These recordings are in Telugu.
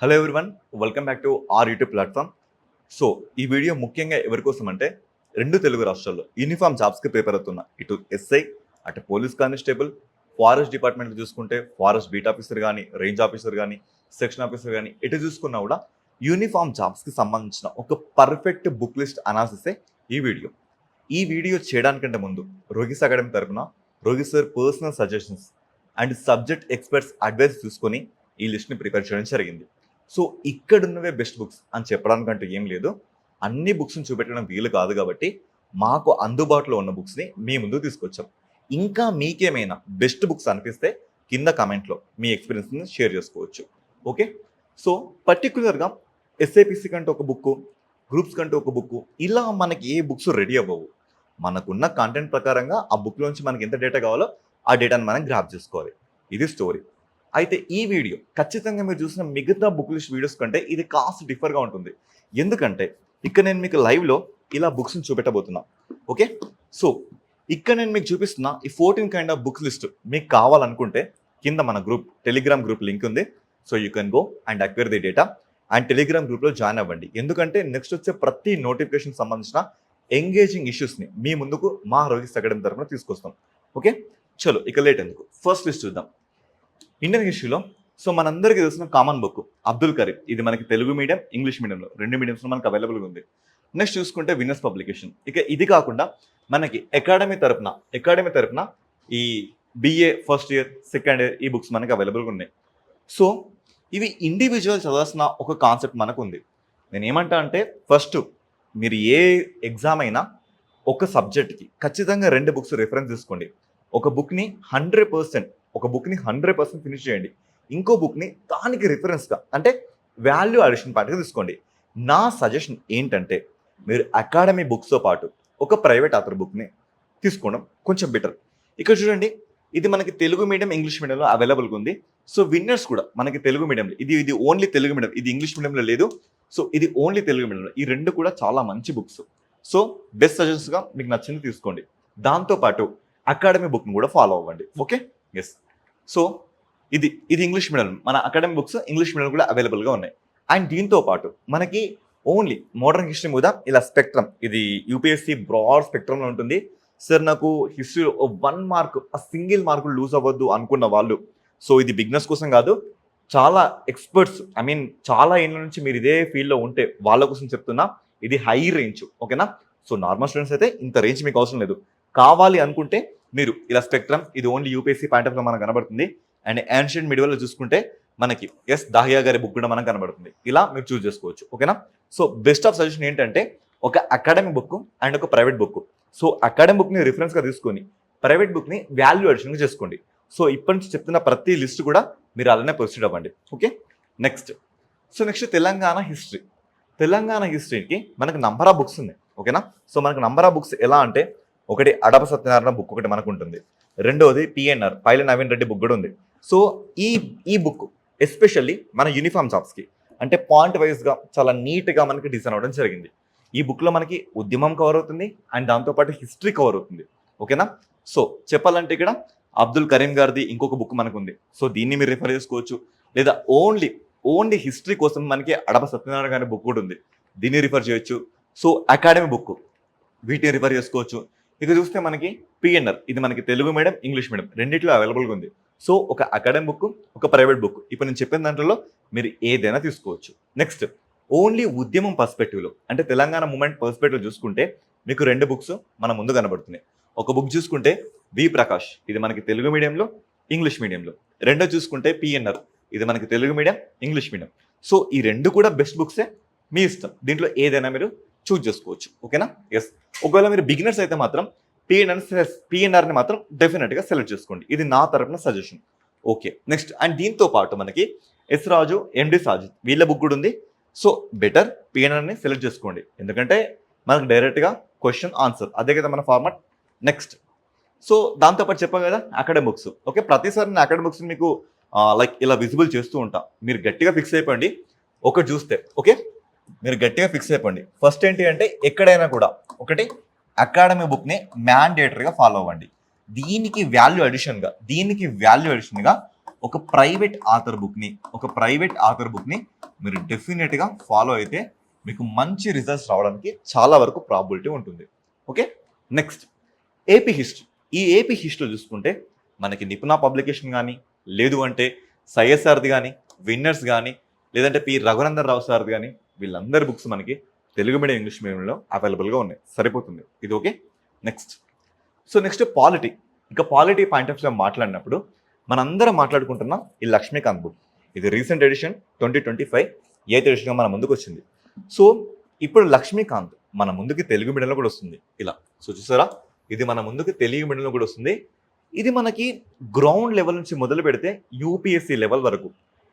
Hello everyone welcome back to our YouTube platform so ఈ వీడియో ముఖ్యంగా ఎవరి కోసం అంటే రెండు తెలుగు రాష్ట్రాల్లో యూనిఫామ్ జాబ్స్కి ప్రిపేర్ అవుతున్న ఇటు ఎస్ఐ అటు పోలీస్ కానిస్టేబుల్ ఫారెస్ట్ డిపార్ట్మెంట్ చూసుకుంటే ఫారెస్ట్ బీట్ ఆఫీసర్ కానీ రేంజ్ ఆఫీసర్ కానీ సెక్షన్ ఆఫీసర్ కానీ ఎటు చూసుకున్నా కూడా యూనిఫామ్ జాబ్స్కి సంబంధించిన ఒక పర్ఫెక్ట్ బుక్ లిస్ట్ అనాలిసిసే ఈ వీడియో ఈ వీడియో చేయడానికంటే ముందు రోగిస్ అకాడమీ తరఫున రోగి sir personal suggestions and subject experts advice తీసుకొని ఈ లిస్ట్ని ప్రిపేర్ చేయడం జరిగింది. సో ఇక్కడున్నవే బెస్ట్ బుక్స్ అని చెప్పడానికంటూ ఏం లేదు. అన్ని బుక్స్ని చూపెట్టడం వీలు కాదు కాబట్టి మాకు అందుబాటులో ఉన్న బుక్స్ని మీ ముందు తీసుకొచ్చాం. ఇంకా మీకేమైనా బెస్ట్ బుక్స్ అనిపిస్తే కింద కమెంట్లో మీ ఎక్స్పీరియన్స్ని షేర్ చేసుకోవచ్చు. ఓకే సో పర్టికులర్గా ఎస్ఐపిసి కంటే ఒక బుక్ గ్రూప్స్ కంటే ఒక బుక్ ఇలా మనకి ఏ బుక్స్ రెడీ అవ్వవు. మనకున్న కంటెంట్ ప్రకారంగా ఆ బుక్లోంచి మనకి ఎంత డేటా కావాలో ఆ డేటాను మనం గ్రాప్ చేసుకోవాలి. ఇది స్టోరీ అయితే ఈ వీడియో ఖచ్చితంగా మీరు చూసిన మిగతా బుక్ లిస్ట్ వీడియోస్ కంటే ఇది కాస్ట్ డిఫర్గా ఉంటుంది. ఎందుకంటే ఇక్కడ నేను మీకు లైవ్లో ఇలా బుక్స్ని చూపెట్టబోతున్నా. ఓకే? సో ఇక్కడ నేను మీకు చూపిస్తున్న ఈ fourteen kind of books list మీకు కావాలనుకుంటే కింద మన గ్రూప్ టెలిగ్రామ్ గ్రూప్ లింక్ ఉంది. So you can go and acquire the data and Telegram గ్రూప్లో జాయిన్ అవ్వండి. ఎందుకంటే నెక్స్ట్ వచ్చే ప్రతి నోటిఫికేషన్ సంబంధించిన ఎంగేజింగ్ ఇష్యూస్ని మీ ముందుకు మా రోగి సగడం తరఫున తీసుకొస్తాం. ఓకే? చలో ఇక లేట్ ఎందుకు? ఫస్ట్ లిస్ట్ చూద్దాం. ఇండియన్ హిస్టరీలో సో మనందరికీ తెలిసిన కామన్ బుక్ అబ్దుల్ కరీం ఇది మనకి తెలుగు మీడియం ఇంగ్లీష్ మీడియంలో రెండు మీడియంస్లో మనకు అవైలబుల్గా ఉంది. నెక్స్ట్ చూసుకుంటే విన్నర్స్ పబ్లికేషన్ ఇక ఇది కాకుండా మనకి అకాడమీ తరపున అకాడమీ తరపున ఈ BA first year second year ఈ బుక్స్ మనకి అవైలబుల్గా ఉన్నాయి. సో ఇవి ఇండివిజువల్ చదవాల్సిన ఒక కాన్సెప్ట్ మనకు ఉంది నేను ఏమంటా అంటే ఫస్ట్ మీరు ఏ ఎగ్జామ్ అయినా ఒక సబ్జెక్ట్కి ఖచ్చితంగా రెండు బుక్స్ రిఫరెన్స్ తీసుకోండి. ఒక బుక్ని హండ్రెడ్ పర్సెంట్ ఒక బుక్ని హండ్రెడ్ పర్సెంట్ ఫినిష్ చేయండి. ఇంకో బుక్ని దానికి రిఫరెన్స్గా అంటే వాల్యూ అడిషన్ పార్ట్గా తీసుకోండి. నా సజెషన్ ఏంటంటే మీరు అకాడమీ బుక్స్తో పాటు ఒక ప్రైవేట్ ఆథర్ బుక్ని తీసుకోవడం కొంచెం బెటర్ ఇక్కడ చూడండి ఇది మనకి తెలుగు మీడియం ఇంగ్లీష్ మీడియంలో అవైలబుల్గా ఉంది. సో విన్నర్స్ కూడా మనకి తెలుగు మీడియంలో ఇది ఇది ఓన్లీ తెలుగు మీడియం ఇది ఇంగ్లీష్ మీడియంలో లేదు. సో ఇది ఓన్లీ తెలుగు మీడియంలో ఈ రెండు కూడా చాలా మంచి బుక్స్ సో బెస్ట్ సజెషన్స్గా మీకు నచ్చింది తీసుకోండి. దాంతోపాటు అకాడమీ బుక్ని కూడా ఫాలో అవ్వండి. ఓకే ఎస్ సో ఇది ఇది ఇంగ్లీష్ మీడియం మన అకాడమిక్ బుక్స్ ఇంగ్లీష్ మీడియం కూడా అవైలబుల్గా ఉన్నాయి. అండ్ దీంతో పాటు మనకి ఓన్లీ మోడర్న్ హిస్టరీ మీద ఇలా స్పెక్ట్రమ్ ఇది యూపీఎస్సీ బ్రాడ్ స్పెక్ట్రమ్లో ఉంటుంది. సార్ నాకు హిస్టరీ వన్ మార్క్ ఆ సింగిల్ మార్కులు లూజ్ అవ్వద్దు అనుకున్న వాళ్ళు సో ఇది బిగ్నెస్ కోసం కాదు చాలా ఎక్స్పర్ట్స్ ఐ మీన్ చాలా ఏళ్ళ నుంచి మీరు ఇదే ఫీల్డ్లో ఉంటే వాళ్ళ కోసం చెప్తున్నా ఇది హై రేంజ్ ఓకేనా సో నార్మల్ స్టూడెంట్స్ అయితే ఇంత రేంజ్ మీకు అవసరం లేదు. కావాలి అనుకుంటే మీరు ఇలా స్పెక్ట్రమ్ ఇది ఓన్లీ యూపీఎస్సీ పాయింట్ ఆఫ్ మనకు కనబడుతుంది. అండ్ యాన్షియంట్ మిడివల్లో చూసుకుంటే మనకి ఎస్ దాహియా గారి బుక్ కూడా మనకు కనబడుతుంది. ఇలా మీరు చూస్ చేసుకోవచ్చు. ఓకేనా సో బెస్ట్ ఆఫ్ సజెషన్ ఏంటంటే ఒక అకాడమిక్ బుక్ అండ్ ఒక ప్రైవేట్ బుక్ సో అకాడమిక్ బుక్ని రిఫరెన్స్గా తీసుకొని ప్రైవేట్ బుక్ని వాల్యూ అడిషన్గా చేసుకోండి. సో ఇప్పటి నుంచి చెప్తున్న ప్రతి లిస్ట్ కూడా మీరు అలానే ప్రొసీడ్ అవ్వండి. Okay next so next Telangana history Telangana హిస్టరీకి మనకు నంబర్ ఆఫ్ బుక్స్ ఉన్నాయి. ఓకేనా సో మనకు నంబర్ ఆఫ్ బుక్స్ ఎలా అంటే ఒకటి అడప సత్యనారాయణ బుక్ ఒకటి మనకు ఉంటుంది రెండోది పిఎన్ఆర్ పైల నవీన్ రెడ్డి బుక్ కూడా ఉంది. సో ఈ ఈ బుక్ ఎస్పెషల్లీ మన యూనిఫామ్ జాబ్స్కి అంటే పాయింట్ వైజ్గా చాలా నీట్గా మనకి డిజైన్ అవ్వడం జరిగింది. ఈ బుక్లో మనకి ఉద్యమం కవర్ అవుతుంది అండ్ దాంతోపాటు హిస్టరీ కవర్ అవుతుంది. ఓకేనా సో చెప్పాలంటే ఇక్కడ అబ్దుల్ కరీం గారిది ఇంకొక బుక్ మనకు ఉంది సో దీన్ని మీరు రిఫర్ చేసుకోవచ్చు. లేదా ఓన్లీ ఓన్లీ హిస్టరీ కోసం మనకి అడప సత్యనారాయణ గారి బుక్ కూడా ఉంది. దీన్ని రిఫర్ చేయొచ్చు. సో అకాడమీ బుక్ వీటిని రిఫర్ చేసుకోవచ్చు. ఇక చూస్తే మనకి పిఎన్ఆర్ ఇది మనకి తెలుగు మీడియం ఇంగ్లీష్ మీడియం రెండిట్లో అవైలబుల్గా ఉంది. సో ఒక అకాడమిక్ బుక్ ఒక ప్రైవేట్ బుక్. ఇప్పుడు నేను చెప్పిన దాంట్లో మీరు ఏదైనా తీసుకోవచ్చు. నెక్స్ట్ ఓన్లీ ఉద్యమం పర్స్పెక్టివ్లో అంటే తెలంగాణ మూమెంట్ పర్స్పెక్టివ్ చూసుకుంటే మీకు రెండు బుక్స్ మన ముందు కనబడుతున్నాయి. ఒక బుక్ చూసుకుంటే వి ప్రకాష్ ఇది మనకి తెలుగు మీడియంలో ఇంగ్లీష్ మీడియంలో రెండో చూసుకుంటే పిఎన్ఆర్ ఇది మనకి Telugu medium English medium so ఈ రెండు కూడా బెస్ట్ బుక్సే మీ ఇష్టం. దీంట్లో ఏదైనా మీరు చూజ్ చేసుకోవచ్చు. ఓకేనా? ఎస్ ఒకవేళ మీరు బిగినర్స్ అయితే మాత్రం పిఎన్ఆర్ పిఎన్ఆర్ని మాత్రం డెఫినెట్గా సెలెక్ట్ చేసుకోండి. ఇది నా తరపున సజెషన్ ఓకే నెక్స్ట్ అండ్ దీంతో పాటు మనకి ఎస్ రాజు ఎండి సాజిద్ వీళ్ళ బుక్ కూడా ఉంది. సో బెటర్ పిఎన్ఆర్ని సెలెక్ట్ చేసుకోండి. ఎందుకంటే మనకు డైరెక్ట్గా క్వశ్చన్ ఆన్సర్ అదే కదా మన ఫార్మాట్ నెక్స్ట్ సో దాంతోపాటు చెప్పాం కదా అకాడమిక్స్ ఓకే ప్రతిసారి నేను అకాడమిక్స్ మీకు లైక్ ఇలా విజిబుల్ చేస్తూ ఉంటా. మీరు గట్టిగా ఫిక్స్ అయిపోండి. ఒకటి చూస్తే ఓకే మీరు గట్టిగా ఫిక్స్ అయిపోండి. ఫస్ట్ ఏంటి అంటే ఎక్కడైనా కూడా ఒకటి అకాడమీ బుక్ని మ్యాండేటరీగా ఫాలో అవ్వండి. దీనికి వాల్యూ అడిషన్గా దీనికి వాల్యూ అడిషన్గా ఒక ప్రైవేట్ ఆథర్ బుక్ని ఒక ప్రైవేట్ ఆథర్ బుక్ని మీరు డెఫినెట్గా ఫాలో అయితే మీకు మంచి రిజల్ట్స్ రావడానికి చాలా వరకు ప్రాబిలిటీ ఉంటుంది. ఓకే నెక్స్ట్ ఏపీ హిస్టరీ ఈ ఏపీ హిస్టరీ చూసుకుంటే మనకి నిపుణ పబ్లికేషన్ కానీ లేదు అంటే సైఎస్ఆర్ది సార్ది కానీ విన్నర్స్ కానీ లేదంటే పి రఘునందన్ రావు సార్ది కానీ వీళ్ళందరి బుక్స్ మనకి తెలుగు మీడియం ఇంగ్లీష్ మీడియంలో అవైలబుల్గా ఉన్నాయి. సరిపోతుంది. ఇది okay? Next. So next polity. ఇంకా పాలిటీ పాయింట్ ఆఫ్ వ్యూ మాట్లాడినప్పుడు మనందరం మాట్లాడుకుంటున్నాం ఈ లక్ష్మీకాంత్ బుక్. ఇది recent edition twenty twenty five eighth ఎడిషన్గా మన ముందుకు వచ్చింది. సో ఇప్పుడు లక్ష్మీకాంత్ మన ముందుకి తెలుగు మీడియంలో కూడా వస్తుంది. ఇలా. సో చూసారా? ఇది మన ముందుకి తెలుగు మీడియంలో కూడా వస్తుంది. ఇది మనకి గ్రౌండ్ లెవెల్ నుంచి మొదలు పెడితే యూపీఎస్సీ లెవెల్ వరకు.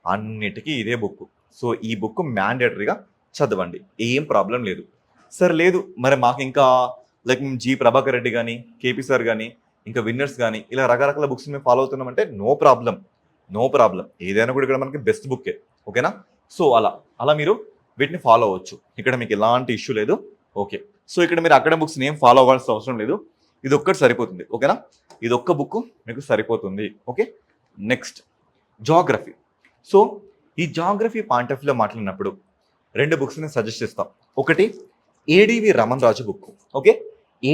అన్నిటికీ ఇదే బుక్. సో ఈ బుక్ మ్యాండేటరీగా చదవండి. ఏం ప్రాబ్లం లేదు. సార్ లేదు. మరి మాకు ఇంకా లైక్ మేము జి ప్రభాకర్ రెడ్డి కానీ కేపీ సార్ కానీ ఇంకా విన్నర్స్ కానీ ఇలా రకరకాల బుక్స్ మేము ఫాలో అవుతున్నామంటే నో ప్రాబ్లం. No problem. ఏదైనా కూడా ఇక్కడ మనకి బెస్ట్ బుక్కే. ఓకేనా? సో అలా. అలా మీరు వీటిని ఫాలో అవ్వచ్చు. ఇక్కడ మీకు ఎలాంటి ఇష్యూ లేదు. ఓకే. సో ఇక్కడ మీరు అక్కడ బుక్స్ని ఏం ఫాలో అవ్వాల్సిన అవసరం లేదు. ఇది ఒక్కటి సరిపోతుంది. ఓకేనా? ఇది ఒక్క బుక్ మీకు సరిపోతుంది. ఓకే? నెక్స్ట్. జాగ్రఫీ. సో ఈ జాగ్రఫీ పాయింట్ ఆఫ్ వ్యూలో మాట్లాడినప్పుడు రెండు బుక్స్ నేను సజెస్ట్ చేస్తాం. ఒకటి ADV Raman Raju book okay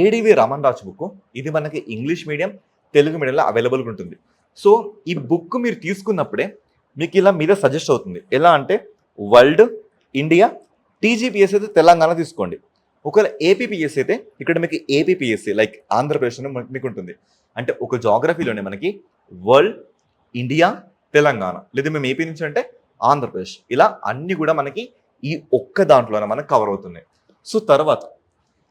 ADV Raman Raju book ఇది మనకి ఇంగ్లీష్ మీడియం తెలుగు మీడియంలో అవైలబుల్గా ఉంటుంది. సో ఈ బుక్ మీరు తీసుకున్నప్పుడే మీకు ఇలా మీద సజెస్ట్ అవుతుంది. ఎలా అంటే వరల్డ్ ఇండియా టీజీపీఎస్ అయితే తెలంగాణ తీసుకోండి. ఒకవేళ ఏపీపీఎస్ అయితే ఇక్కడ మీకు ఏపీపీఎస్సీ లైక్ ఆంధ్రప్రదేశ్లో మీకు ఉంటుంది. అంటే ఒక జాగ్రఫీలోనే మనకి వరల్డ్ ఇండియా తెలంగాణ. లేదా మేము ఏపీ నుంచి అంటే ఆంధ్రప్రదేశ్. ఇలా అన్నీ కూడా మనకి ఈ ఒక్క దాంట్లోనే మనకు కవర్ అవుతున్నాయి. సో తర్వాత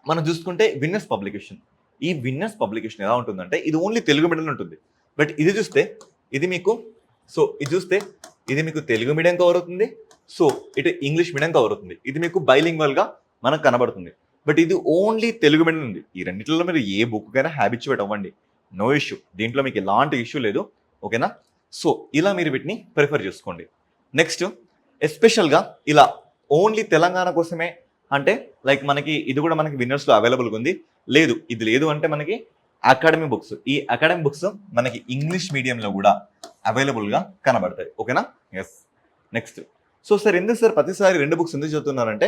మనం చూసుకుంటే విన్నర్స్ పబ్లికేషన్ ఈ విన్నర్స్ పబ్లికేషన్ ఎలా ఉంటుందంటే ఇది ఓన్లీ తెలుగు మీడియంలో ఉంటుంది. బట్ ఇది చూస్తే ఇది మీకు సో ఇది చూస్తే ఇది మీకు తెలుగు మీడియం కవర్ అవుతుంది. సో ఇటు ఇంగ్లీష్ మీడియం కవర్ అవుతుంది. ఇది మీకు బైలింగ్వల్గా మనకు కనబడుతుంది. బట్ ఇది ఓన్లీ తెలుగు మీడియం ఉంది. ఈ రెండింటిలో మీరు ఏ బుక్ కైనా హ్యాబిచువేట్ అవ్వండి. నో ఇష్యూ దీంట్లో మీకు ఎలాంటి ఇష్యూ లేదు. ఓకేనా సో ఇలా మీరు వీటిని ప్రిఫర్ చేసుకోండి. నెక్స్ట్ ఎస్పెషల్గా ఇలా ఓన్లీ తెలంగాణ కోసమే అంటే లైక్ మనకి ఇది కూడా మనకి విన్నర్స్లో అవైలబుల్గా ఉంది. లేదు ఇది లేదు అంటే మనకి అకాడమీ బుక్స్. ఈ అకాడమీ బుక్స్ మనకి ఇంగ్లీష్ మీడియంలో కూడా అవైలబుల్గా కనబడతాయి. ఓకేనా? ఎస్ నెక్స్ట్ సో సార్ ఎందుకు సార్ ప్రతిసారి రెండు బుక్స్ ఎందుకు చదువుతున్నారంటే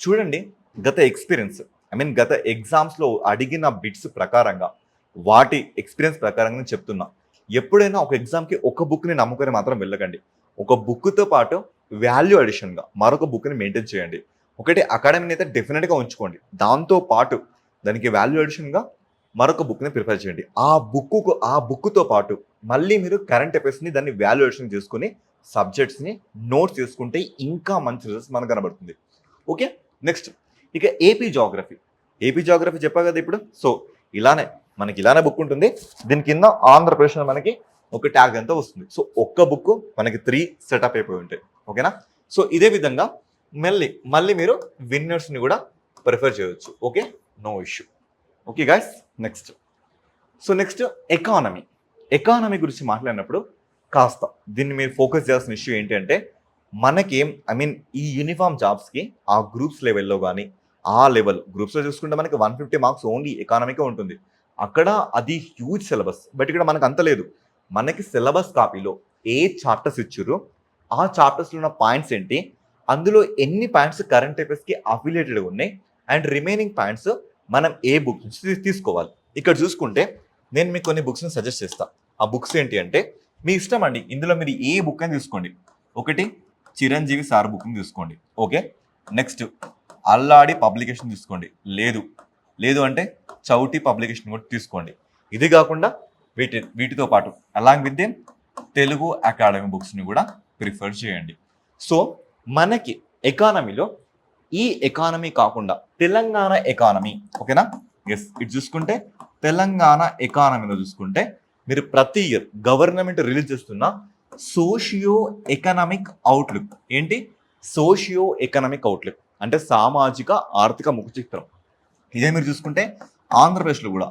చూడండి గత ఎక్స్పీరియన్స్ ఐ మీన్ గత ఎగ్జామ్స్లో అడిగిన బిట్స్ ప్రకారంగా వాటి ఎక్స్పీరియన్స్ ప్రకారంగా నేను చెప్తున్నా. ఎప్పుడైనా ఒక ఎగ్జామ్కి ఒక బుక్ని నమ్ముకొని మాత్రం వెళ్ళకండి. ఒక బుక్తో పాటు వాల్యూ అడిషన్గా మరొక బుక్ని మెయింటైన్ చేయండి. ఒకటి అకాడమీని అయితే డెఫినెట్గా ఉంచుకోండి. దాంతో పాటు దానికి వాల్యూ అడిషన్గా మరొక బుక్ని ప్రిఫర్ చేయండి. ఆ బుక్కు ఆ బుక్తో పాటు మళ్ళీ మీరు కరెంట్ అఫైర్స్ని దాన్ని వాల్యుయేషన్ చేసుకుని సబ్జెక్ట్స్ని నోట్స్ చేసుకుంటే ఇంకా మంచి రిజల్ట్స్ మనకు కనబడుతుంది. ఓకే నెక్స్ట్ ఇక ఏపీ జాగ్రఫీ ఏపీ జాగ్రఫీ చెప్పా కదా ఇప్పుడు? సో ఇలానే మనకి ఇలానే బుక్ ఉంటుంది. దీని కింద ఆంధ్రప్రదేశ్ మనకి ఒక ట్యాగ్ అంతా వస్తుంది. సో ఒక్క బుక్ మనకి త్రీ సెటప్ అయిపోయి ఉంటాయి. ఓకేనా సో ఇదే విధంగా మళ్ళీ మళ్ళీ మీరు విన్నర్స్ని కూడా ప్రిఫర్ చేయవచ్చు okay no issue okay guys next so next economy economy గురించి మాట్లాడినప్పుడు కాస్త దీన్ని మీరు ఫోకస్ చేయాల్సిన ఇష్యూ ఏంటంటే మనకి మనకేం ఐ మీన్ ఈ యూనిఫామ్ జాబ్స్కి ఆ గ్రూప్స్ లెవెల్లో కానీ ఆ లెవెల్ గ్రూప్స్లో చూసుకుంటే మనకి వన్ ఫిఫ్టీ మార్క్స్ ఓన్లీ ఎకానమీకే ఉంటుంది. అక్కడ అది హ్యూజ్ సిలబస్ బట్ ఇక్కడ మనకు అంత లేదు. మనకి సిలబస్ కాపీలో ఏ చాప్టర్స్ ఇచ్చారు ఆ చాప్టర్స్లో ఉన్న పాయింట్స్ ఏంటి? అందులో ఎన్ని పాయింట్స్ కరెంట్ అఫేర్స్కి అఫిలియేటెడ్ ఉన్నాయి? అండ్ రిమైనింగ్ పాయింట్స్ మనం ఏ బుక్ నుంచి తీసుకోవాలి? ఇక్కడ చూసుకుంటే నేను మీకు కొన్ని బుక్స్ని సజెస్ట్ చేస్తాను ఆ బుక్స్ ఏంటి అంటే మీ ఇష్టం అండి. ఇందులో మీరు ఏ బుక్ అని తీసుకోండి. ఒకటి చిరంజీవి సార్ బుక్ని తీసుకోండి. ఓకే? నెక్స్ట్ అల్లాడి పబ్లికేషన్ తీసుకోండి. లేదు. లేదు అంటే చౌటి పబ్లికేషన్ కూడా తీసుకోండి. ఇది కాకుండా వీటి వీటితో పాటు along with them Telugu academy బుక్స్ని కూడా ప్రిఫర్ చేయండి. సో మనకి ఎకానమీలో ఈ ఎకానమీ కాకుండా తెలంగాణ ఎకానమీ ఓకేనా ఎస్ ఇటు చూసుకుంటే తెలంగాణ ఎకానమీలో చూసుకుంటే మీరు ప్రతి ఇయర్ గవర్నమెంట్ రిలీజ్ చేస్తున్న సోషియో ఎకనామిక్ అవుట్లుక్ ఏంటి? సోషియో ఎకనామిక్ అవుట్లుక్ అంటే సామాజిక ఆర్థిక ముఖ చిత్రం ఇదే మీరు చూసుకుంటే ఆంధ్రప్రదేశ్లో కూడా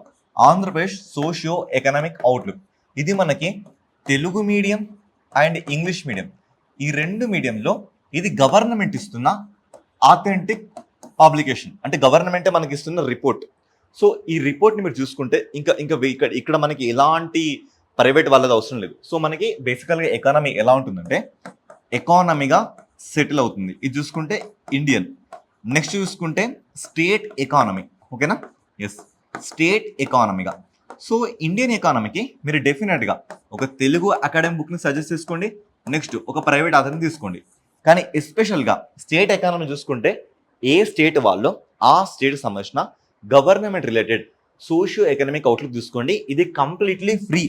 ఆంధ్రప్రదేశ్ సోషియో ఎకనామిక్ అవుట్లుక్ ఇది మనకి Telugu medium and English medium. ఈ రెండు మీడియంలో ఇది గవర్నమెంట్ ఇస్తున్న ఆథెంటిక్ పబ్లికేషన్ అంటే గవర్నమెంటే మనకి ఇస్తున్న రిపోర్ట్ సో ఈ రిపోర్ట్ని మీరు చూసుకుంటే ఇంకా ఇంకా ఇక్కడ ఇక్కడ మనకి ఎలాంటి ప్రైవేట్ వాళ్ళది అవసరం లేదు. సో మనకి బేసికల్గా ఎకానమీ ఎలా ఉంటుందంటే ఎకానమీగా సెటిల్ అవుతుంది. ఇది చూసుకుంటే ఇండియన్ నెక్స్ట్ చూసుకుంటే స్టేట్ ఎకానమీ ఓకేనా ఎస్ స్టేట్ ఎకానమీగా. సో ఇండియన్ ఎకానమీకి మీరు డెఫినెట్గా ఒక తెలుగు అకాడమీ బుక్ని సజెస్ట్ చేసుకోండి. నెక్స్ట్ ఒక ప్రైవేట్ ఆధార్ని తీసుకోండి. కానీ ఎస్పెషల్గా స్టేట్ ఎకానమీ చూసుకుంటే ఏ స్టేట్ వాళ్ళు ఆ స్టేట్ సంబంధించిన government related socio economic outlook తీసుకోండి. ఇది కంప్లీట్లీ ఫ్రీ.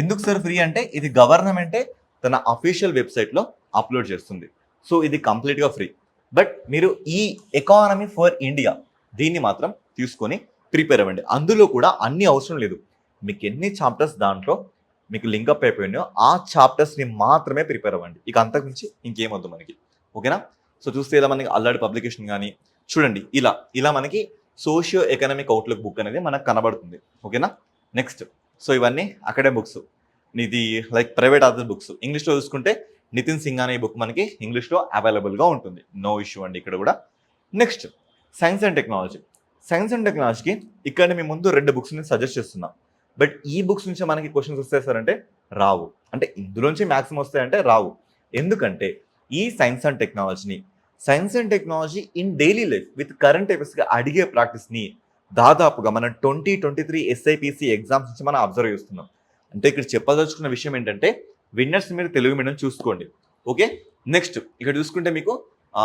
ఎందుకు సార్ ఫ్రీ అంటే ఇది గవర్నమెంటే తన అఫీషియల్ వెబ్సైట్లో అప్లోడ్ చేస్తుంది. సో ఇది కంప్లీట్గా ఫ్రీ. బట్ మీరు ఈ ఎకానమీ ఫర్ ఇండియా దీన్ని మాత్రం తీసుకొని ప్రిపేర్ అవ్వండి. అందులో కూడా అన్ని అవసరం లేదు. మీకు ఎన్ని చాప్టర్స్ దాంట్లో మీకు లింకప్ అయిపోయినాయో ఆ చాప్టర్స్ని మాత్రమే ప్రిపేర్ అవ్వండి. ఇక అంతకుమించి ఇంకేమొద్దు మనకి. ఓకేనా? సో చూస్తే ఇలా మనకి అల్లాడి పబ్లికేషన్ కానీ చూడండి ఇలా ఇలా మనకి సోషియో ఎకనామిక్ అవుట్లుక్ బుక్ అనేది మనకు కనబడుతుంది. ఓకేనా? నెక్స్ట్ సో ఇవన్నీ అక్కడే బుక్స్ ఇది లైక్ ప్రైవేట్ ఆథర్ బుక్స్ ఇంగ్లీష్లో చూసుకుంటే నితిన్ సింగ్ అనే బుక్ మనకి ఇంగ్లీష్లో అవైలబుల్గా ఉంటుంది. నో ఇష్యూ అండి ఇక్కడ కూడా. Next science and technology science and టెక్నాలజీకి ఇక్కడ మీ ముందు రెండు బుక్స్ని సజెస్ట్ చేస్తున్నాం. బట్ ఈ బుక్స్ నుంచి మనకి క్వశ్చన్స్ వస్తాయి సార్ అంటే రావు. అంటే ఇందులోంచి మ్యాక్సిమం వస్తాయంటే రావు. ఎందుకంటే ఈ సైన్స్ అండ్ టెక్నాలజీని science and technology in daily life with current అఫేర్స్గా అడిగే ప్రాక్టీస్ని దాదాపుగా మనం twenty twenty three SIPC exams నుంచి మనం అబ్జర్వ్ చేస్తున్నాం. అంటే ఇక్కడ చెప్పదలుచుకున్న విషయం ఏంటంటే విన్నర్స్ మీరు తెలుగు మీడియం చూసుకోండి. ఓకే నెక్స్ట్ ఇక్కడ చూసుకుంటే మీకు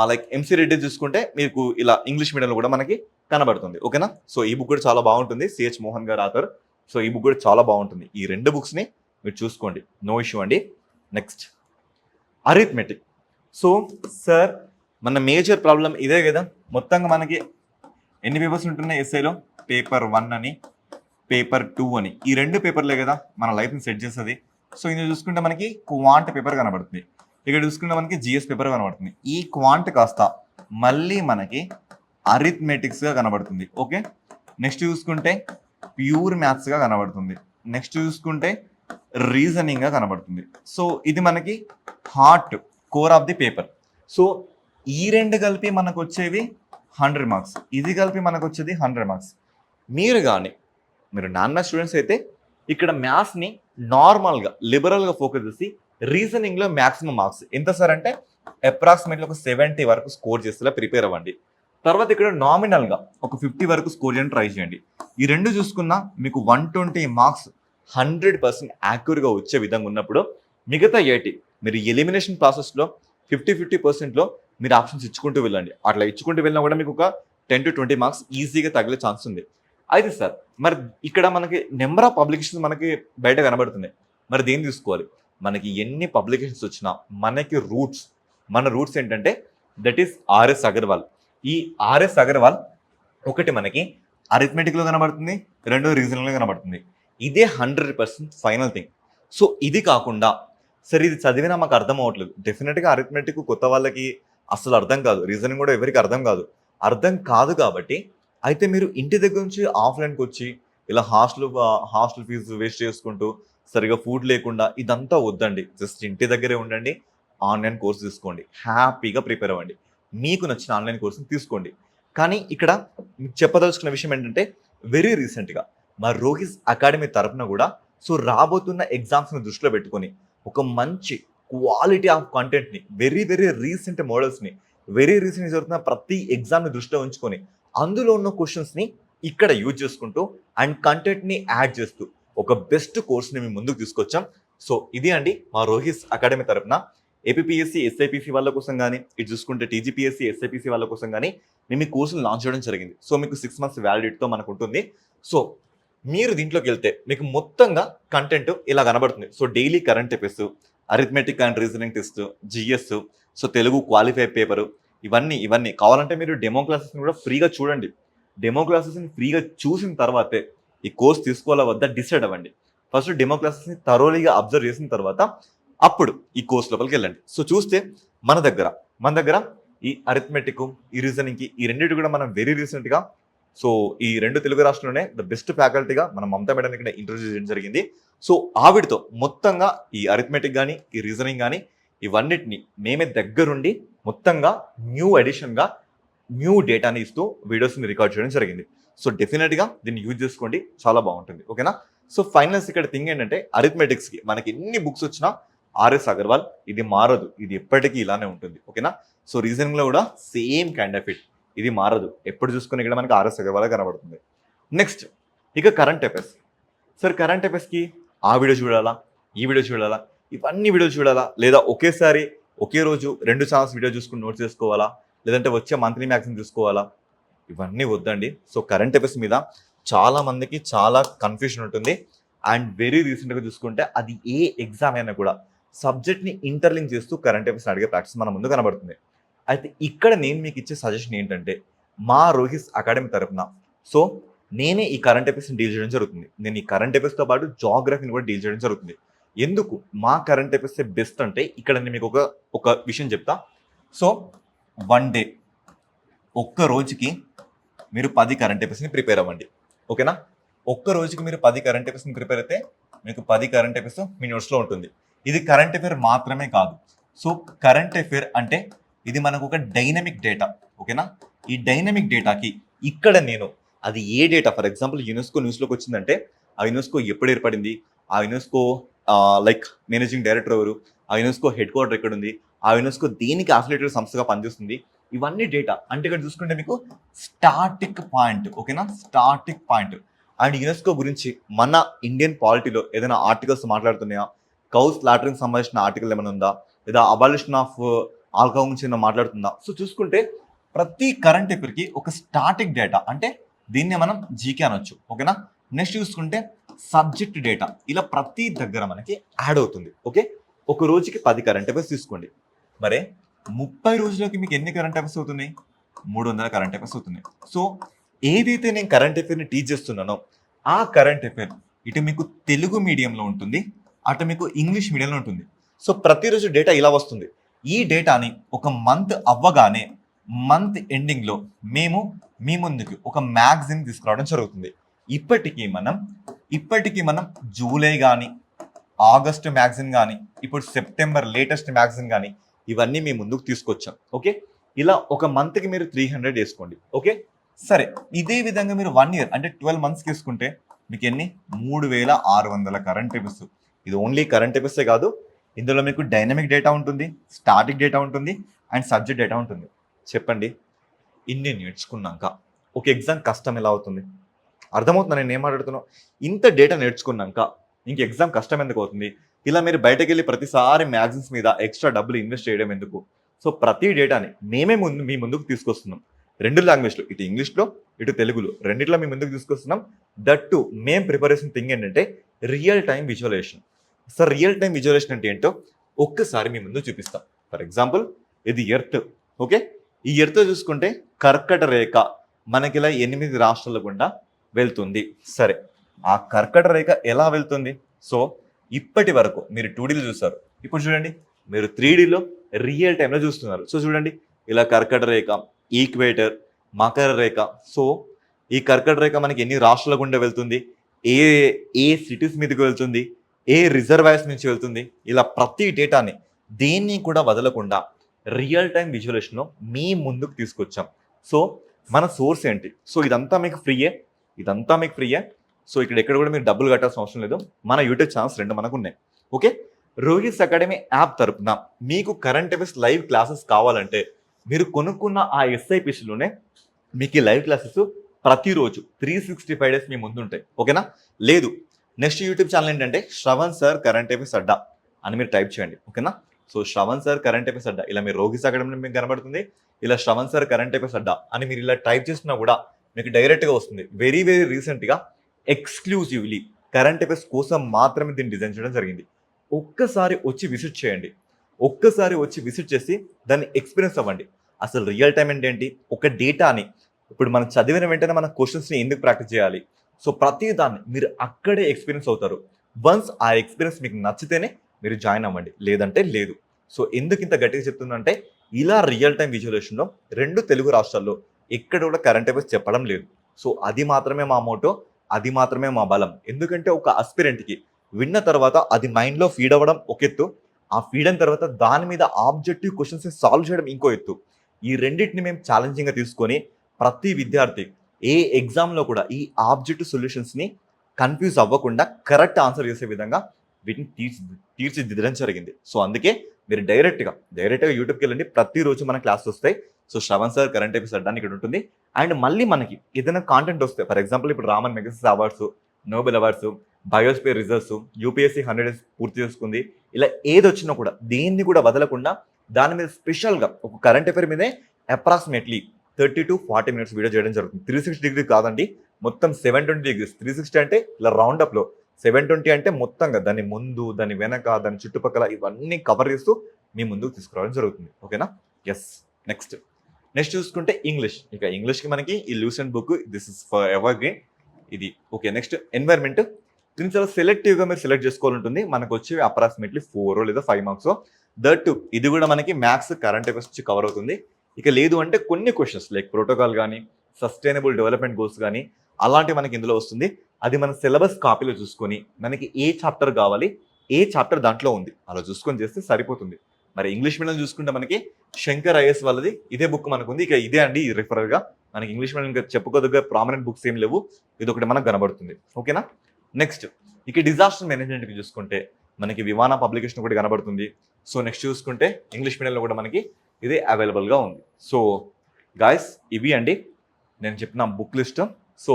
లైక్ ఎంసీ రెడ్డి చూసుకుంటే మీకు ఇలా ఇంగ్లీష్ మీడియంలో కూడా మనకి కనబడుతుంది. ఓకేనా? సో ఈ బుక్ కూడా చాలా బాగుంటుంది. సిహెచ్ మోహన్ గారు ఆథర్. సో ఈ బుక్ కూడా చాలా బాగుంటుంది. ఈ రెండు బుక్స్ని మీరు చూసుకోండి. నో ఇష్యూ అండి. నెక్స్ట్. అరిథమెటిక్. సో సార్ మన మేజర్ ప్రాబ్లం ఇదే కదా. మొత్తంగా మనకి ఎన్ని పేపర్స్ ఉంటున్నాయి ఎస్ఐలో పేపర్ వన్ అని పేపర్ టూ అని. ఈ రెండు పేపర్లే కదా మన లైఫ్ని సెట్ చేస్తుంది. సో ఇందులో చూసుకుంటే మనకి క్వాంట్ పేపర్ కనబడుతుంది. ఇక్కడ చూసుకుంటే మనకి జిఎస్ పేపర్ కనబడుతుంది. ఈ క్వాంట్ కాస్త మళ్ళీ మనకి అరిథమెటిక్స్గా కనబడుతుంది. ఓకే? నెక్స్ట్ చూసుకుంటే ప్యూర్ మ్యాథ్స్గా కనబడుతుంది. నెక్స్ట్ చూసుకుంటే రీజనింగ్గా కనబడుతుంది. సో ఇది మనకి heart core of the paper so ఈ రెండు కలిపి మనకు వచ్చేవి హండ్రెడ్ మార్క్స్ ఇది కలిపి మనకు వచ్చేది హండ్రెడ్ మార్క్స్ మీరు కానీ మీరు నాన్న స్టూడెంట్స్ అయితే ఇక్కడ మ్యాథ్స్ని నార్మల్గా లిబరల్గా ఫోకస్ చేసి రీజనింగ్లో మ్యాక్సిమం మార్క్స్ ఎంత సార్ అంటే అప్రాక్సిమేట్లీ ఒక సెవెంటీ వరకు స్కోర్ చేసేలా ప్రిపేర్ అవ్వండి. తర్వాత ఇక్కడ నామినల్గా ఒక ఫిఫ్టీ వరకు స్కోర్ చేయడానికి ట్రై చేయండి. ఈ రెండు చూసుకున్నా మీకు one twenty marks hundred percent యాక్యూర్గా వచ్చే విధంగా ఉన్నప్పుడు మిగతా ఎయిటీ మీరు ఎలిమినేషన్ ప్రాసెస్లో ఫిఫ్టీ ఫిఫ్టీ పర్సెంట్లో మీరు ఆప్షన్స్ ఇచ్చుకుంటూ వెళ్ళండి. అట్లా ఇచ్చుకుంటూ వెళ్ళినా కూడా మీకు ఒక టెన్ టు ట్వంటీ మార్క్స్ ఈజీగా తగిలే ఛాన్స్ ఉంది. అయితే సార్ మరి ఇక్కడ మనకి నెంబర్ ఆఫ్ పబ్లికేషన్స్ మనకి బయట కనబడుతున్నాయి. మరి దేన్ని తీసుకోవాలి మనకి ఎన్ని పబ్లికేషన్స్ వచ్చినా మనకి రూట్స్ మన రూట్స్ ఏంటంటే దట్ ఈస్ ఆర్ఎస్ అగర్వాల్ ఈ ఆర్ఎస్ అగర్వాల్ ఒకటి మనకి అరిథమెటిక్లో కనబడుతుంది రెండో రీజనల్లో కనబడుతుంది. ఇదే hundred percent final thing so ఇది కాకుండా సరే ఇది చదివినా మాకు అర్థం అవ్వట్లేదు. డెఫినెట్గా అరిథమెటిక్ కొత్త వాళ్ళకి అసలు అర్థం కాదు. రీజనింగ్ కూడా ఎవరికి అర్థం కాదు. అర్థం కాదు కాబట్టి అయితే మీరు ఇంటి దగ్గర నుంచి ఆఫ్లైన్కి వచ్చి ఇలా హాస్టల్ హాస్టల్ ఫీజు వేస్ట్ చేసుకుంటూ సరిగా ఫుడ్ లేకుండా ఇదంతా వద్దండి. జస్ట్ ఇంటి దగ్గరే ఉండండి ఆన్లైన్ కోర్స్ తీసుకోండి. హ్యాపీగా ప్రిపేర్ అవ్వండి. మీకు నచ్చిన ఆన్లైన్ కోర్సుని తీసుకోండి. కానీ ఇక్కడ మీకు చెప్పదలుచుకున్న విషయం ఏంటంటే వెరీ రీసెంట్గా మా రోహిస్ అకాడమీ తరపున కూడా సో రాబోతున్న ఎగ్జామ్స్ని దృష్టిలో పెట్టుకొని ఒక మంచి క్వాలిటీ ఆఫ్ కంటెంట్ని వెరీ వెరీ రీసెంట్ మోడల్స్ని వెరీ రీసెంట్ జరుగుతున్న ప్రతి ఎగ్జామ్ని దృష్టిలో ఉంచుకొని అందులో ఉన్న క్వశ్చన్స్ని ఇక్కడ యూజ్ చేసుకుంటూ అండ్ కంటెంట్ని యాడ్ చేస్తూ ఒక బెస్ట్ కోర్స్ని మేము ముందుకు తీసుకొచ్చాం. సో ఇది అండి మా రోహిస్ అకాడమీ తరపున ఏపీఎస్సి ఎస్ఐపిసి వాళ్ళ కోసం కానీ ఇటు చూసుకుంటే టీజీపీఎస్సి ఎస్ఐపిసి వాళ్ళ కోసం కానీ మేము ఈ కోర్సులు లాంచ్ చేయడం జరిగింది. సో మీకు సిక్స్ మంత్స్ వ్యాలిడిటీతో మనకు ఉంటుంది సో మీరు దీంట్లోకి వెళ్తే మీకు మొత్తంగా కంటెంట్ ఇలా కనబడుతుంది. So daily current affairs arithmetic and reasoning test GS so Telugu qualify paper ఇవన్నీ ఇవన్నీ. కావాలంటే మీరు డెమో క్లాసెస్ని కూడా ఫ్రీగా చూడండి. డెమో క్లాసెస్ని ఫ్రీగా చూసిన తర్వాతే ఈ కోర్స్ తీసుకోవాలా వద్ద డిసైడ్ అవ్వండి. ఫస్ట్ డెమో క్లాసెస్ని తరోలీగా అబ్జర్వ్ చేసిన తర్వాత అప్పుడు ఈ కోర్స్ లోపలికి వెళ్ళండి. సో చూస్తే మన దగ్గర మన దగ్గర ఈ అరిథమెటిక్ ఈ రీజనింగ్కి ఈ రెండింటి కూడా మనం వెరీ రీసెంట్గా సో ఈ రెండు తెలుగు రాష్ట్రంలోనే ద బెస్ట్ ఫ్యాకల్టీగా మనం మమతా మేడం ఇక్కడ ఇంట్రొడ్యూస్ చేయడం జరిగింది. సో ఆవిడతో మొత్తంగా ఈ అరిథమెటిక్ కానీ ఈ రీజనింగ్ కానీ ఇవన్నిటిని మేమే దగ్గరుండి మొత్తంగా న్యూ ఎడిషన్గా న్యూ డేటాని ఇస్తూ వీడియోస్ని రికార్డ్ చేయడం జరిగింది. సో డెఫినెట్గా దీన్ని యూజ్ చేసుకోండి. చాలా బాగుంటుంది. ఓకేనా సో ఫైనల్స్ ఇక్కడ థింగ్ ఏంటంటే అరిథమెటిక్స్కి మనకి ఎన్ని బుక్స్ వచ్చినా ఆర్ఎస్ అగర్వాల్ ఇది మారదు ఇది ఎప్పటికీ ఇలానే ఉంటుంది ఓకేనా? సో రీజనింగ్లో కూడా సేమ్ కైండ్ ఆఫ్ ఇట్ ఇది మారదు ఎప్పుడు చూసుకుని ఇక్కడ మనకి ఆర్ఎస్ అగర్వాల్ కనబడుతుంది. నెక్స్ట్ ఇక కరెంట్ అఫైర్స్ సార్ కరెంట్ అఫైర్స్కి ఆ వీడియో చూడాలా ఈ వీడియో చూడాలా ఇవన్నీ వీడియోలు చూడాలా లేదా ఒకేసారి ఒకే రోజు రెండు ఛానల్స్ వీడియో చూసుకుని నోట్ చేసుకోవాలా లేదంటే వచ్చే మంత్లీ మ్యాగజైన్ చూసుకోవాలా? ఇవన్నీ వద్దండి. సో కరెంట్ అఫైర్స్ మీద చాలా మందికి చాలా కన్ఫ్యూషన్ ఉంటుంది అండ్ వెరీ రీసెంట్గా చూసుకుంటే అది ఏ ఎగ్జామ్ అయినా కూడా సబ్జెక్ట్ని ఇంటర్లింక్ చేస్తూ కరెంట్ అఫైర్స్ అడిగే ప్రాక్టీస్ మన ముందు కనబడుతుంది. అయితే ఇక్కడ నేను మీకు ఇచ్చే సజెషన్ ఏంటంటే మా రోహిస్ అకాడమీ తరపున. సో నేనే ఈ కరెంట్ అఫైర్స్ని డీల్ చేయడం జరుగుతుంది. నేను ఈ కరెంట్ అఫైర్స్తో పాటు జాగ్రఫీని కూడా డీల్ చేయడం జరుగుతుంది. ఎందుకు? మా కరెంట్ అఫైర్స్ బెస్ట్ అంటే ఇక్కడ నేను మీకు ఒక ఒక విషయం చెప్తా. సో వన్ డే ఒక్క రోజుకి మీరు పది కరెంట్ అఫైర్స్ని ప్రిపేర్ అవ్వండి. ఓకేనా? ఒక్క రోజుకి మీరు పది కరెంట్ అఫైర్స్ని ప్రిపేర్ అయితే మీకు పది కరెంట్ అఫైర్స్ మీ నోట్స్లో ఉంటుంది. ఇది కరెంట్ అఫేర్ మాత్రమే కాదు. సో కరెంట్ అఫేర్ అంటే ఇది మనకు ఒక డైనమిక్ డేటా ఓకేనా ఈ డైనమిక్ డేటాకి ఇక్కడ నేను అది ఏ డేటా ఫర్ ఎగ్జాంపుల్ యునెస్కో న్యూస్లోకి వచ్చిందంటే ఆ యునెస్కో ఎప్పుడు ఏర్పడింది? ఆ యునెస్కో లైక్ మేనేజింగ్ డైరెక్టర్ ఎవరు? ఆ యునెస్కో హెడ్ క్వార్టర్ ఎక్కడ ఉంది ఆ యునెస్కో దేనికి అఫిలేటెడ్ సంస్థగా పనిచేస్తుంది? ఇవన్నీ డేటా అంటే ఇక్కడ చూసుకుంటే మీకు స్టాటిక్ పాయింట్ ఓకేనా స్టాటిక్ పాయింట్ అండ్ యునెస్కో గురించి మన ఇండియన్ పాలిటీలో ఏదైనా ఆర్టికల్స్ మాట్లాడుతున్నాయా? కౌస్ లాటరింగ్ సంబంధించిన ఆర్టికల్ ఏమైనా ఉందా? లేదా అబాలిషన్ ఆఫ్ ఆల్కహాల్ గురించి ఏమైనా మాట్లాడుతుందా? సో చూసుకుంటే ప్రతి కరెంట్ అఫేర్కి ఒక స్టాటిక్ డేటా అంటే దీన్నే మనం జీకే అనొచ్చు. ఓకేనా? నెక్స్ట్ చూసుకుంటే సబ్జెక్ట్ డేటా ఇలా ప్రతి దగ్గర మనకి యాడ్ అవుతుంది. ఓకే? ఒక రోజుకి పది కరెంట్ అఫైర్స్ తీసుకోండి మరే ముప్పై రోజులకి మీకు ఎన్ని కరెంట్ అఫైర్స్ అవుతున్నాయి? మూడు వందల కరెంట్ అఫైర్స్ అవుతున్నాయి. సో ఏదైతే నేను కరెంట్ అఫైర్ని టీచ్ చేస్తున్నానో ఆ కరెంట్ అఫైర్ ఇటు మీకు తెలుగు మీడియంలో ఉంటుంది అటు మీకు ఇంగ్లీష్ మీడియంలో ఉంటుంది. సో ప్రతిరోజు డేటా ఇలా వస్తుంది. ఈ డేటాని ఒక మంత్ అవ్వగానే మంత్ ఎండింగ్లో మేము మీ ముందుకు ఒక మ్యాగజిన్ తీసుకురావడం జరుగుతుంది. ఇప్పటికీ మనం ఇప్పటికీ మనం జూలై కానీ ఆగస్ట్ మ్యాగజిన్ కానీ ఇప్పుడు సెప్టెంబర్ లేటెస్ట్ మ్యాగజిన్ కానీ ఇవన్నీ మీ ముందుకు తీసుకొచ్చాం. ఓకే ఇలా ఒక మంత్కి మీరు త్రీ హండ్రెడ్ వేసుకోండి. ఓకే సరే ఇదే విధంగా మీరు వన్ ఇయర్ అంటే ట్వెల్వ్ మంత్స్కి వేసుకుంటే మీకు ఎన్ని? మూడు వేల ఆరు వందల కరెంట్ అఫైర్స్ ఇది ఓన్లీ కరెంట్ అఫైర్సే కాదు ఇందులో మీకు డైనమిక్ డేటా ఉంటుంది స్టాటిక్ డేటా ఉంటుంది అండ్ సబ్జెక్ట్ డేటా ఉంటుంది. చెప్పండి ఇన్ని నేర్చుకున్నాక ఒక ఎగ్జామ్ కష్టం ఎలా అవుతుంది? అర్థమవుతుందా నేను ఏం మాట్లాడుతున్నావు ఇంత డేటా నేర్చుకున్నాక ఇంక ఎగ్జామ్ కష్టం ఎందుకు అవుతుంది? ఇలా మీరు బయటకు వెళ్ళి ప్రతిసారి మ్యాగజైన్స్ మీద ఎక్స్ట్రా డబ్బులు ఇన్వెస్ట్ చేయడం ఎందుకు? సో ప్రతి డేటాని మేమే ముందు మీ ముందుకు తీసుకొస్తున్నాం. రెండు లాంగ్వేజ్లో ఇటు ఇంగ్లీష్లో ఇటు తెలుగులో రెండిట్లో మీ ముందుకు తీసుకొస్తున్నాం. దట్ టు మేం ప్రిపరేషన్ థింగ్ ఏంటంటే real time visualization sir real time visualization అంటే ఏంటో ఒక్కసారి మీ ముందు చూపిస్తాం. ఫర్ ఎగ్జాంపుల్ ఇది ఎర్త్ ఓకే ఈ ఎర్త్ చూసుకుంటే కర్కట రేఖ మనకి ఇలా ఎనిమిది రాష్ట్రాల గుండా వెళ్తుంది. సరే ఆ కర్కట రేఖ ఎలా వెళ్తుంది? సో ఇప్పటి వరకు మీరు టూ డీలో చూస్తారు ఇప్పుడు చూడండి మీరు త్రీ డీలో రియల్ టైంలో చూస్తున్నారు. సో చూడండి ఇలా కర్కట రేఖ ఈక్వేటర్ మకర రేఖ. సో ఈ కర్కట రేఖ మనకి ఎన్ని రాష్ట్రాల గుండా వెళ్తుంది? ఏ ఏ సిటీస్ మీదకి వెళ్తుంది? ఏ రిజర్వాయర్స్ నుంచి వెళ్తుంది? ఇలా ప్రతి డేటాని దేన్ని కూడా వదలకుండా రియల్ టైం విజువలేషన్లో మీ ముందుకు తీసుకొచ్చాం. సో మన సోర్స్ ఏంటి? సో ఇదంతా మీకు ఫ్రీయే. ఇదంతా మీకు ఫ్రీయే. సో ఇక్కడ ఎక్కడ కూడా మీరు డబ్బులు కట్టాల్సిన అవసరం లేదు. మన యూట్యూబ్ ఛానల్స్ రెండు మనకు ఉన్నాయి. ఓకే? రోహిత్ అకాడమీ యాప్ తరపున మీకు కరెంట్ అఫేర్స్ లైవ్ క్లాసెస్ కావాలంటే మీరు కొనుక్కున్న ఆ ఎస్ఐపిసిలోనే మీకు ఈ లైవ్ క్లాసెస్ ప్రతిరోజు త్రీ సిక్స్టీ ఫైవ్ డేస్ మీ ముందుంటాయి ఓకేనా? లేదు నెక్స్ట్ యూట్యూబ్ ఛానల్ ఏంటంటే Shravan sir current affairs Adda అని మీరు టైప్ చేయండి ఓకేనా? So Shravan sir current affairs Adda. ఇలా మీరు రోగిస్ అకాడమీ మీకు కనబడుతుంది ఇలా Shravan sir current affairs Adda అని మీరు ఇలా టైప్ చేసినా కూడా మీకు డైరెక్ట్గా వస్తుంది. వెరీ వెరీ రీసెంట్గా ఎక్స్క్లూజివ్లీ కరెంట్ అఫేర్స్ కోసం మాత్రమే దీన్ని డిజైన్ చేయడం జరిగింది. ఒక్కసారి వచ్చి విజిట్ చేయండి. ఒక్కసారి వచ్చి విజిట్ చేసి దాన్ని ఎక్స్పీరియన్స్ అవ్వండి. అసలు రియల్ టైం ఏంటి? ఒక డేటాని ఇప్పుడు మనం చదివిన వెంటనే మన క్వశ్చన్స్ని ఎందుకు ప్రాక్టీస్ చేయాలి? సో ప్రతి దాన్ని మీరు అక్కడే ఎక్స్పీరియన్స్ అవుతారు. వన్స్ ఆ ఎక్స్పీరియన్స్ మీకు నచ్చితేనే మీరు జాయిన్ అవ్వండి. లేదంటే లేదు. సో ఎందుకు ఇంత గట్టిగా చెప్తుందంటే ఇలా రియల్ టైం విజువలేషన్లో రెండు తెలుగు రాష్ట్రాల్లో ఎక్కడ కూడా కరెంట్ అఫైర్స్ చెప్పడం లేదు. సో అది మాత్రమే మా మోటో అది మాత్రమే మా బలం. ఎందుకంటే ఒక అస్పిరెంట్కి విన్న తర్వాత అది మైండ్లో ఫీడ్ అవ్వడం ఒక ఎత్తు. ఆ ఫీడ్ అయిన తర్వాత దాని మీద ఆబ్జెక్టివ్ క్వశ్చన్స్ సాల్వ్ చేయడం ఇంకో ఎత్తు. ఈ రెండింటిని మేము ఛాలెంజింగ్గా తీసుకొని ప్రతి విద్యార్థి ఏ ఎగ్జామ్లో కూడా ఈ ఆబ్జెక్టివ్ సొల్యూషన్స్ని కన్ఫ్యూజ్ అవ్వకుండా కరెక్ట్ ఆన్సర్ చేసే విధంగా వీటిని తీర్చి తీర్చిదిద్దడం జరిగింది. సో అందుకే మీరు డైరెక్ట్గా డైరెక్ట్గా యూట్యూబ్కి వెళ్ళండి. ప్రతిరోజు మన క్లాస్ వస్తాయి. So Shravan sir current affairs అడ్డానికి ఇక్కడ ఉంటుంది. అండ్ మళ్ళీ మనకి ఏదైనా కాంటెంట్ వస్తే ఫర్ ఎగ్జాంపుల్ ఇప్పుడు Ramon Magsaysay awards Nobel awards biosphere results UPSC hundred పూర్తి చేసుకుంది. ఇలా ఏది వచ్చినా కూడా దేన్ని కూడా వదలకుండా దాని మీద స్పెషల్గా ఒక కరెంట్ అఫేర్ మీదే approximately thirty to forty minutes video చేయడం జరుగుతుంది. త్రీ సిక్స్టీ డిగ్రీ కాదండి. మొత్తం seven twenty degrees. Three sixty అంటే ఇలా రౌండ్ అప్లో సెవెన్ ట్వంటీ అంటే మొత్తంగా దాని ముందు దాని వెనక దాని చుట్టుపక్కల ఇవన్నీ కవర్ చేస్తూ మీ ముందుకు తీసుకురావడం జరుగుతుంది. ఓకేనా? ఎస్ నెక్స్ట్ నెక్స్ట్ చూసుకుంటే ఇంగ్లీష్ ఇక ఇంగ్లీష్కి మనకి ఈ Lucent book this is for evergreen ఇది. ఓకే నెక్స్ట్ ఎన్వైర్మెంట్ దీన్ని చాలా సెలెక్టివ్గా మీరు సెలెక్ట్ చేసుకోవాలంటుంది. మనకు వచ్చి అప్రాక్సిమేట్లీ ఫోర్ లేదా ఫైవ్ మార్క్స్ దట్ టు ఇది కూడా మనకి మ్యాథ్స్ కరెంట్ అఫేర్స్ వచ్చి కవర్ అవుతుంది. ఇక లేదు అంటే కొన్ని క్వశ్చన్స్ లైక్ ప్రోటోకాల్ కానీ సస్టైనబుల్ డెవలప్మెంట్ గోల్స్ కానీ అలాంటి మనకి ఇందులో వస్తుంది. అది మన సిలబస్ కాపీలో చూసుకొని మనకి ఏ చాప్టర్ కావాలి ఏ చాప్టర్ దాంట్లో ఉంది అలా చూసుకొని చేస్తే సరిపోతుంది. మరి ఇంగ్లీష్ మీడియం చూసుకుంటే మనకి శంకర్ ఐఎస్ వాళ్ళది ఇదే బుక్ మనకు ఉంది ఇక ఇదే అండి రిఫరల్గా మనకి ఇంగ్లీష్ మీడియం ఇంకా చెప్పుకోదగ్గ ప్రామినెంట్ బుక్స్ ఏం లేవు. ఇది ఒకటి మనకు కనబడుతుంది. ఓకేనా నెక్స్ట్ ఇక డిజాస్టర్ మేనేజ్మెంట్కి చూసుకుంటే మనకి విమాన పబ్లికేషన్ ఒకటి కనబడుతుంది. సో నెక్స్ట్ చూసుకుంటే ఇంగ్లీష్ మీడియంలో కూడా మనకి ఇది అవైలబుల్గా ఉంది. సో గాయస్ ఇవి అండి. నేను చెప్పిన బుక్ లిస్ట్. సో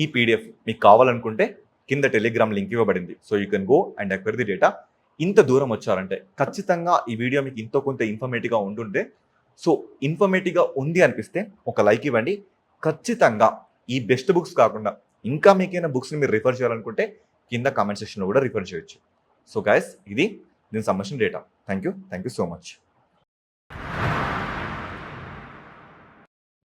ఈ పీడిఎఫ్ మీకు కావాలనుకుంటే కింద టెలిగ్రామ్ లింక్ ఇవ్వబడింది. So you can go and acquire the data. ఇంత దూరం వచ్చారంటే ఖచ్చితంగా ఈ వీడియో మీకు ఇంతో కొంత ఇన్ఫర్మేటివ్గా ఉంటుంటే సో ఇన్ఫర్మేటివ్గా ఉంది అనిపిస్తే ఒక లైక్ ఇవ్వండి. ఖచ్చితంగా ఈ బెస్ట్ బుక్స్ కాకుండా ఇంకా మీకైనా బుక్స్ని మీరు రిఫర్ చేయాలనుకుంటే కింద కామెంట్ సెక్షన్లో కూడా రిఫర్ చేయొచ్చు. సో గైస్ ఇది దీని సంబంధించిన data. Thank you thank you so much.